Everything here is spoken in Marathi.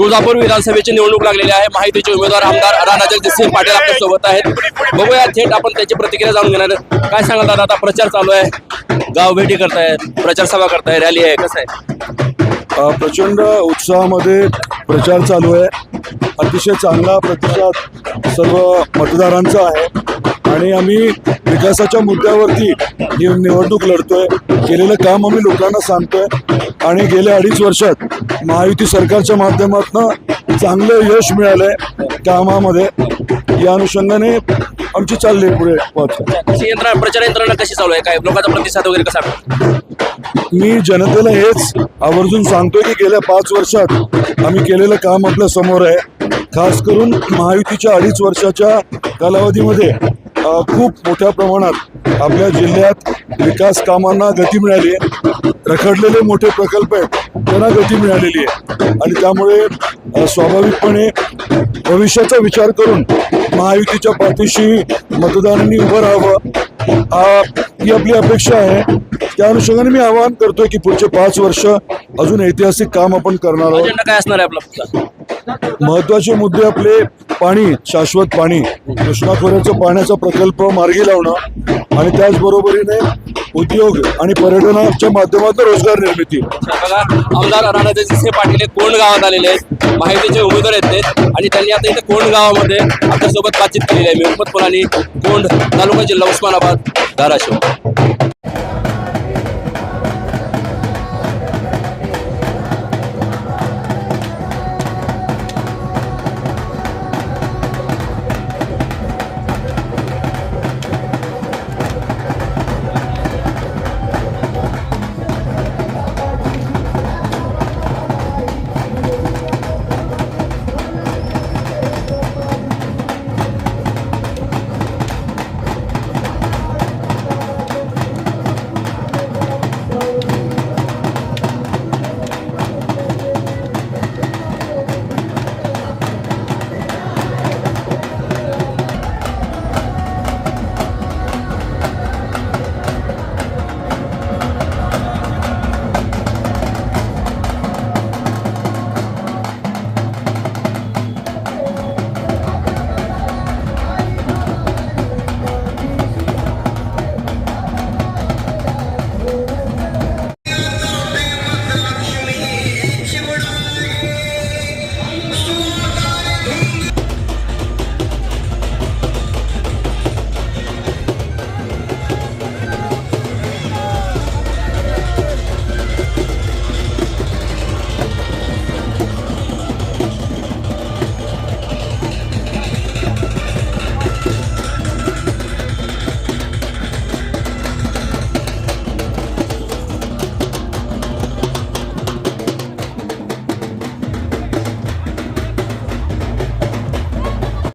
तुळजापूर विधानसभेची निवडणूक लागलेली आहे. माहितीचे उमेदवार आमदार राणा जगजितसिंह पाटील आपल्यासोबत आहेत. बघूया थेट आपण त्याची प्रतिक्रिया जाणून घेणार काय सांगाल दादा आता प्रचार चालू आहे. गाव भेटी करताय प्रचार सभा करताय रॅली आहे. कसं आहे? प्रचंड उत्साहामध्ये प्रचार चालू आहे. अतिशय चांगला प्रतिसाद सर्व मतदारांचा आहे. आणि आम्ही विकासाच्या मुद्द्यावरती निवडणूक लढतोय. केलेलं काम आम्ही लोकांना सांगतोय. आणि गेल्या अडीच वर्षात महायुती सरकारच्या माध्यमातून चांगलं यश मिळालंय कामामध्ये. या अनुषंगाने आमची चालली आहे पुढे कशी यंत्रणा प्रचार यंत्रणा कशी चालू आहे? काय लोकांचा प्रतिसाद वगैरे कसा आहे? मी जनतेला हेच आवर्जून सांगतोय की गेल्या पाच वर्षात आम्ही केलेलं काम आपल्यासमोर आहे. खास करून महायुतीच्या अडीच वर्षाच्या कालावधीमध्ये खूप मोठ्या प्रमाणात आपल्या जिल्ह्यात विकास कामांना गती मिळाली. आहे रखडलेले मोठे प्रकल्प आहेत त्यांना गती मिळालेली आहे. आणि त्यामुळे स्वाभाविकपणे भविष्याचा विचार करून महायुतीच्या पाठीशी मतदारांनी उभं राहावं हा ही आपली अपेक्षा आहे. त्या अनुषंगाने मी आवाहन करतोय की पुढचे पाच वर्ष अजून ऐतिहासिक काम आपण करणार आहोत. काय असणार आहे आपला? महत्त्वाचे मुद्दे आपले पाणी शाश्वत पाणी. कृष्णा पाण्याचा प्रकल्प मार्गी लावणं आणि त्याचबरोबरीने उद्योग आणि पर्यटनाच्या माध्यमातून रोजगार निर्मिती. बघा आमदार राणा जगजितसिंह पाटील हे कोंड गावात आलेले आहेत. माहितीचे उमेदवार आहेत ते. आणि त्यांनी आता इथे कोंड गावामध्ये आपल्यासोबत बातचीत केलेली आहे. मी मोहम्मद कोंड तालुका जिल्हा उस्मानाबाद धाराशिव.